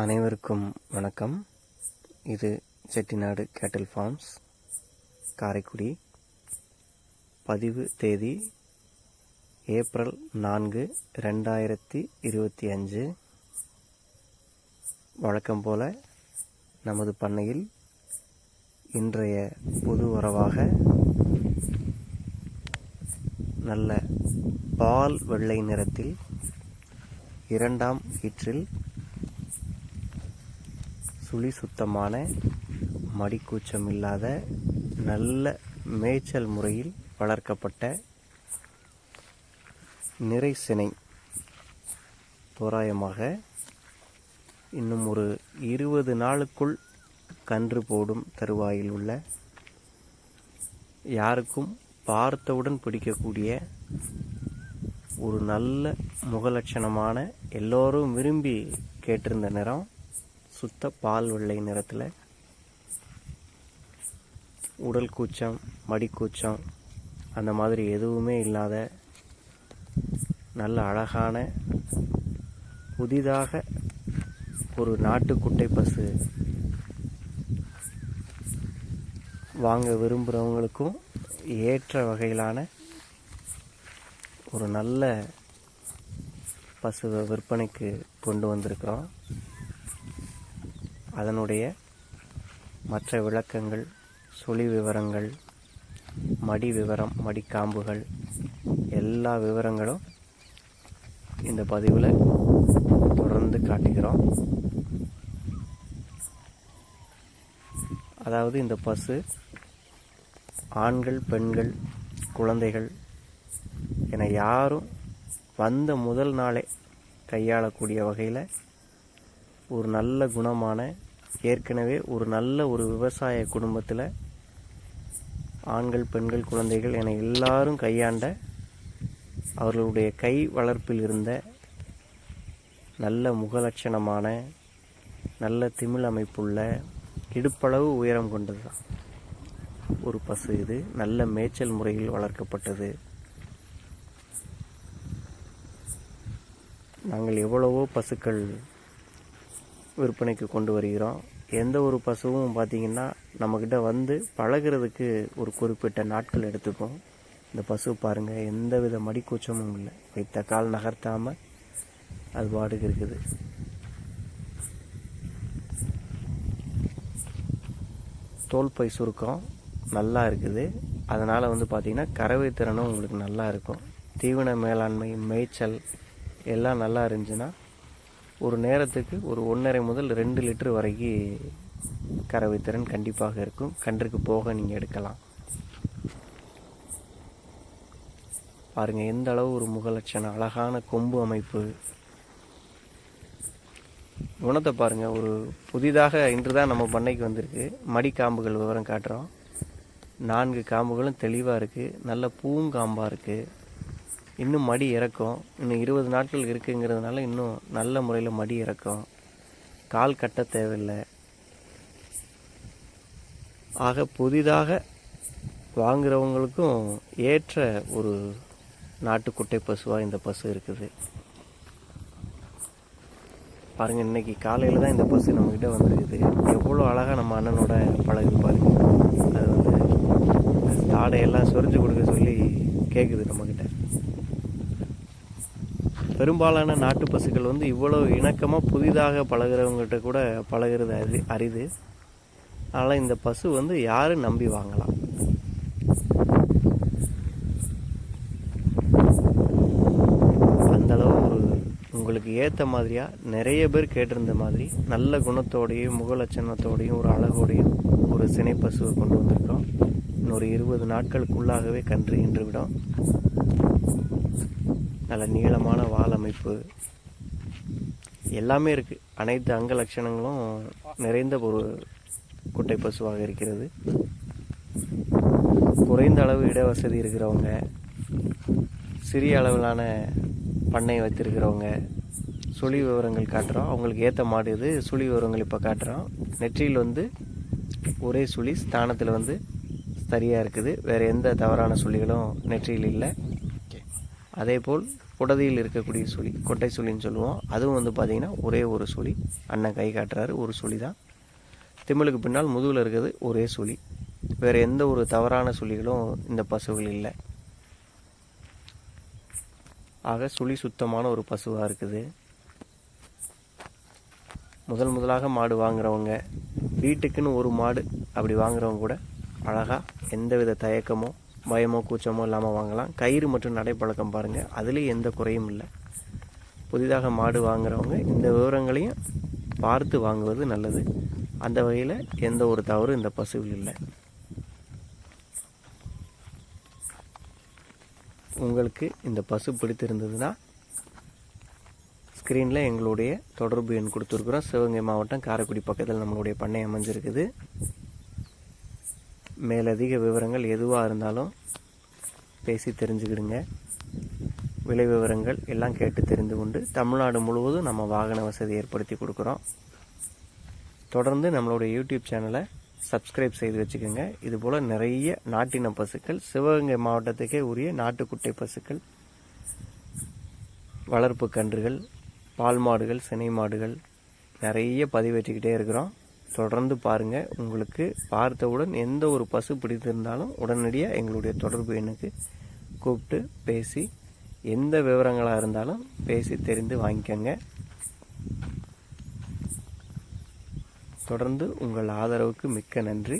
அனைவருக்கும் வணக்கம். இது செட்டிநாடு கேட்டில் ஃபார்ம்ஸ் காரைக்குடி. பதிவு தேதி ஏப்ரல் நான்கு ரெண்டாயிரத்தி இருபத்தி அஞ்சு. வழக்கம் போல நமது பண்ணையில் இன்றைய புது உறவாக நல்ல பால் வெள்ளை நிறத்தில் இரண்டாம் ஈற்றில் சுழி சுத்தமான மடிக்கூச்சம் இல்லாத நல்ல மேய்ச்சல் முறையில் வளர்க்கப்பட்ட நிறை சினை தோராயமாக இன்னும் ஒரு இருபது நாளுக்குள் கன்று போடும் தருவாயில் உள்ள யாருக்கும் பார்த்தவுடன் பிடிக்கக்கூடிய ஒரு நல்ல முகலட்சணமான எல்லோரும் விரும்பி கேட்டிருந்த நிறம் சுத்த பால் வெள்ளை நிறத்தில். உடல் கூச்சம் மடிக்கூச்சம் அந்த மாதிரி எதுவுமே இல்லாத நல்ல அழகான புதிதாக ஒரு நாட்டுக்குட்டை பசு வாங்க விரும்புகிறவங்களுக்கும் ஏற்ற வகையிலான ஒரு நல்ல பசுவை விற்பனைக்கு கொண்டு வந்திருக்கிறோம். அதனுடைய மற்ற விளக்கங்கள் சுழி விவரங்கள் மடி விவரம் மடிக்காம்புகள் எல்லா விவரங்களும் இந்த பதிவில் தொடர்ந்து காட்டுகிறோம். அதாவது இந்த பசு ஆண்கள் பெண்கள் குழந்தைகள் என யாரும் வந்த முதல் நாளே கையாளக்கூடிய வகையில் ஒரு நல்ல குணமான ஏற்கனவே ஒரு நல்ல ஒரு விவசாய குடும்பத்தில் ஆண்கள் பெண்கள் குழந்தைகள் என எல்லாரும் கையாண்ட அவர்களுடைய கை வளர்ப்பில் இருந்த நல்ல முகலட்சணமான நல்ல திமிழ் அமைப்புள்ள இடுப்பளவு உயரம் கொண்டது தான் ஒரு பசு இது. நல்ல மேய்ச்சல் முறையில் வளர்க்கப்பட்டது. நாங்கள் எவ்வளவோ பசுக்கள் விற்பனைக்கு கொண்டு வருகிறோம். எந்த ஒரு பசுவும் பார்த்திங்கன்னா நம்மக்கிட்ட வந்து பழகிறதுக்கு ஒரு குறிப்பிட்ட நாட்கள் எடுத்துக்கும் இந்த பசு பாருங்கள் எந்த வித மடிக்கூச்சமும் இல்லை. வைத்த கால் நகர்த்தாமல் அது பாடுக்கு இருக்குது. தோல் பை சுருக்கம் நல்லா இருக்குது. அதனால் வந்து பார்த்திங்கன்னா கறவை திறனும் உங்களுக்கு நல்லா இருக்கும். தீவன மேலாண்மை மேய்ச்சல் எல்லாம் நல்லா இருந்துச்சுன்னா ஒரு நேரத்துக்கு ஒரு ஒன்றரை முதல் ரெண்டு லிட்டர் வரைக்கும் கறவை திறன் கண்டிப்பாக இருக்கும். கன்றுக்கு போக நீங்கள் எடுக்கலாம். பாருங்கள் எந்த அளவு ஒரு முகலட்சணம் அழகான கொம்பு அமைப்பு. குணத்தை பாருங்கள் ஒரு புதிதாக இன்று தான் நம்ம பண்ணைக்கு வந்திருக்கு. மடிக்காம்புகள் விவரம் காட்டுறோம். நான்கு காம்புகளும் தெளிவாக இருக்குது நல்ல பூங்காம்பாக இருக்குது இன்னும் மடி இறக்கும். இன்னும் இருபது நாட்கள் இருக்குங்கிறதுனால இன்னும் நல்ல முறையில் மடி இறக்கும். கால் கட்ட தேவையில்லை. ஆக புதிதாக வாங்குறவங்களுக்கும் ஏற்ற ஒரு நாட்டுக்குட்டை பசுவாக இந்த பசு இருக்குது. பாருங்கள் இன்னைக்கு காலையில் தான் இந்த பசு நம்மக்கிட்ட வந்திருக்குது. எவ்வளோ அழகாக நம்ம அண்ணனோட பழகு பாருங்க. அது வந்து தாடையெல்லாம் சொரிஞ்சு கொடுக்க சொல்லி கேட்குது நம்மக்கிட்ட பெரும்பாலான நாட்டு பசுக்கள் வந்து இவ்வளோ இணக்கமாக புதிதாக பழகிறவங்ககிட்ட கூட பழகிறது அரி அரிது. அதனால் இந்த பசு வந்து யாரும் நம்பி வாங்கலாம். அந்தளவு ஒரு உங்களுக்கு ஏற்ற மாதிரியாக நிறைய பேர் கேட்டிருந்த மாதிரி நல்ல குணத்தோடையும் முகலட்சணத்தோடையும் ஒரு அழகோடையும் ஒரு சினைப்பசுவை கொண்டு வந்திருக்கோம் இன்னொரு இருபது நாட்களுக்குள்ளாகவே கன்று ஈன்று விடும். நல்ல நீளமான வால் அமைப்பு. எல்லாமே இருக்குது அனைத்து அங்க லட்சணங்களும் நிறைந்த ஒரு குட்டை பசுவாக இருக்கிறது. குறைந்த அளவு இட வசதி இருக்கிறவங்க சிறிய அளவிலான பண்ணை வைத்திருக்கிறவங்க சுழி விவரங்கள் காட்டுறோம் அவங்களுக்கு ஏற்ற மாடு இது சுழி விவரங்கள் இப்போ காட்டுறோம் நெற்றியில் வந்து ஒரே சுழி ஸ்தானத்தில் வந்து சரியாக இருக்குது. வேறு எந்த தவறான சுழிகளும் நெற்றியில் இல்லை. அதேபோல் புடதையில் இருக்கக்கூடிய சுழி கொட்டை சுழின்னு சொல்லுவோம். அதுவும் வந்து பார்த்திங்கன்னா ஒரே ஒரு சுழி. அண்ணன் கை காட்டுறாரு ஒரு சுழி தான் திமிலுக்கு பின்னால் முதுகில் இருக்கிறது ஒரே சுழி. வேறு எந்த ஒரு தவறான சுழிகளும் இந்த பசுவில் இல்லை. ஆக சுழி சுத்தமான ஒரு பசுவாக இருக்குது. முதல் முதலாக மாடு வாங்குறவங்க வீட்டுக்குன்னு ஒரு மாடு அப்படி வாங்குறவங்க கூட அழகாக எந்தவித தயக்கமோ பயமோ கூச்சமோ இல்லாமல் வாங்கலாம். கயிறு மற்றும் நடைப்பழக்கம் பாருங்கள் அதுலேயும் எந்த குறையும் இல்லை. புதிதாக மாடு வாங்குறவங்க இந்த விவரங்களையும் பார்த்து வாங்குவது நல்லது. அந்த வகையில் எந்த ஒரு தவறும் இந்த பசுவில் இல்லை. உங்களுக்கு இந்த பசு பிடித்திருந்ததுன்னா ஸ்க்ரீனில் எங்களுடைய தொடர்பு எண் கொடுத்துருக்குறோம். சிவகங்கை மாவட்டம் காரைக்குடி பக்கத்தில் நம்மளுடைய பண்ணை அமைஞ்சிருக்குது. மேலதிக விவரங்கள் எதுவாக இருந்தாலும் பேசி தெரிஞ்சுக்கிடுங்க. விலை விவரங்கள் எல்லாம் கேட்டு தெரிந்து கொண்டு தமிழ்நாடு முழுவதும் நம்ம வாகன வசதி ஏற்படுத்தி கொடுக்குறோம். தொடர்ந்து நம்மளுடைய யூடியூப் சேனலை சப்ஸ்கிரைப் செய்து வச்சுக்கோங்க. இதுபோல் நிறைய நாட்டின பசுக்கள் சிவகங்கை மாவட்டத்துக்கே உரிய நாட்டுக்குட்டை பசுக்கள் வளர்ப்பு கன்றுகள் பால் மாடுகள் சினை மாடுகள் நிறைய பதிவேற்றிக்கிட்டே இருக்கிறோம். தொடர்ந்து பாருங்கள் உங்களுக்கு பார்த்தவுடன் எந்த ஒரு பசு பிடித்திருந்தாலும் உடனடியாக எங்களுடைய தொடர்பு எண்ணுக்கு கூப்பிட்டு பேசி எந்த விவரங்களாக இருந்தாலும் பேசி தெரிந்து வாங்கிக்கோங்க. தொடர்ந்து உங்கள் ஆதரவுக்கு மிக்க நன்றி.